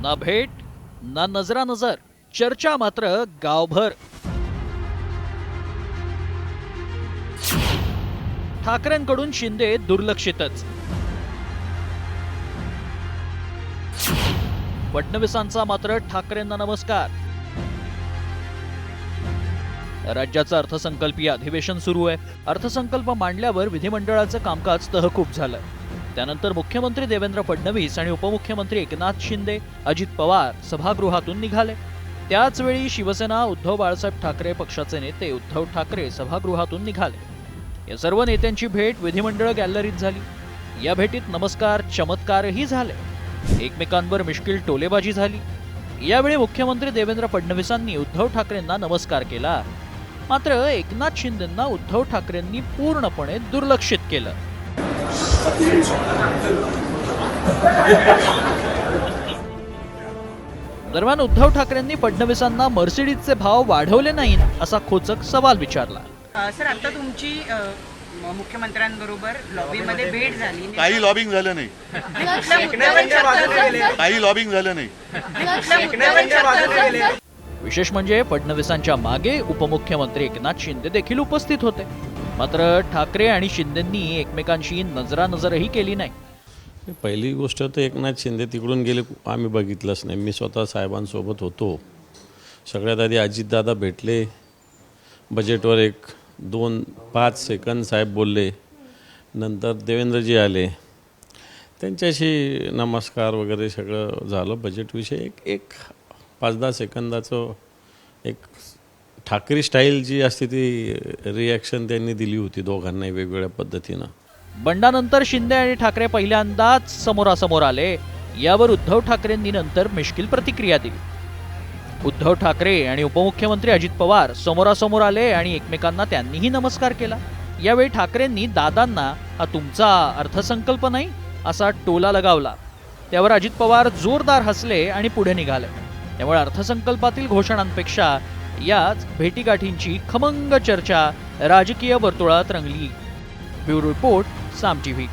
ना भेट ना नजरा नजर चर्चा मात्र गावभर. ठाकरेंकडून शिंदे दुर्लक्षितच. फडणवीसांचा मात्र ठाकरेंना नमस्कार. राज्याचं अर्थसंकल्पीय अधिवेशन सुरू आहे. अर्थसंकल्प मांडल्यावर विधिमंडळाचं कामकाज तहकूब झालं. त्यानंतर मुख्यमंत्री देवेंद्र फडणवीस आणि उपमुख्यमंत्री एकनाथ शिंदे अजित पवार सभागृहातून निघाले. त्याचवेळी शिवसेना उद्धव बाळासाहेब ठाकरे पक्षाचे नेते उद्धव ठाकरे सभागृहातून निघाले. या सर्व नेत्यांची भेट विधिमंडळ गॅलरीत झाली. या भेटीत नमस्कार चमत्कारही झाले. एकमेकांवर मिश्किल टोलेबाजी झाली. यावेळी मुख्यमंत्री देवेंद्र फडणवीसांनी उद्धव ठाकरेंना नमस्कार केला. मात्र एकनाथ शिंदेंना उद्धव ठाकरेंनी पूर्णपणे दुर्लक्षित केलं. दरम्यान उद्धव ठाकरेंनी फडणवीसांना मर्सिडीजचे भाव वाढवले नाहीत असा खोचक सवाल विचारला. सर आता तुमची मुख्यमंत्र्यांबरोबर लॉबीमध्ये भेट झाली. काही लॉबिंग झालं नाही? काही लॉबिंग झालं नाही? विशेष म्हणजे फडणवीसांच्या मागे उपमुख्यमंत्री एकनाथ शिंदे देखील उपस्थित होते. मात्र ठाकरे आणि शिंदेंनी एकमेकांशी नजरानजरही केली नाही. पहिली गोष्ट तर एकनाथ शिंदे तिकडून गेले आम्ही बघितलंच नाही. मी स्वतः साहेबांसोबत होतो. सगळ्यात आधी अजितदादा भेटले. बजेटवर एक दोन पाच सेकंद साहेब बोलले. नंतर देवेंद्रजी आले. त्यांच्याशी नमस्कार वगैरे सगळं झालं. बजेटविषयी एक एक पाच दहा सेकंदाचं एक ठाकरे स्टाईल जी असते ती रिॲक्शन त्यांनी दिली होती दोघांनाही वेगवेगळ्या पद्धतीनं. बंडानंतर शिंदे आणि ठाकरे पहिल्यांदाच समोरासमोर आले. यावर उद्धव ठाकरेंनी नंतर मिश्किल प्रतिक्रिया दिली. उद्धव ठाकरे आणि उपमुख्यमंत्री अजित पवार समोरासमोर आले आणि एकमेकांना त्यांनीही नमस्कार केला. यावेळी ठाकरेंनी दादांना हा तुमचा अर्थसंकल्प नाही? असा टोला लगावला. त्यावर अजित पवार जोरदार हसले आणि पुढे निघाले. त्यामुळे अर्थसंकल्पातील घोषणांपेक्षा याच भेटीगाठींची खमंग चर्चा राजकीय वर्तुळात रंगली. ब्युरो रिपोर्ट साम टीव्ही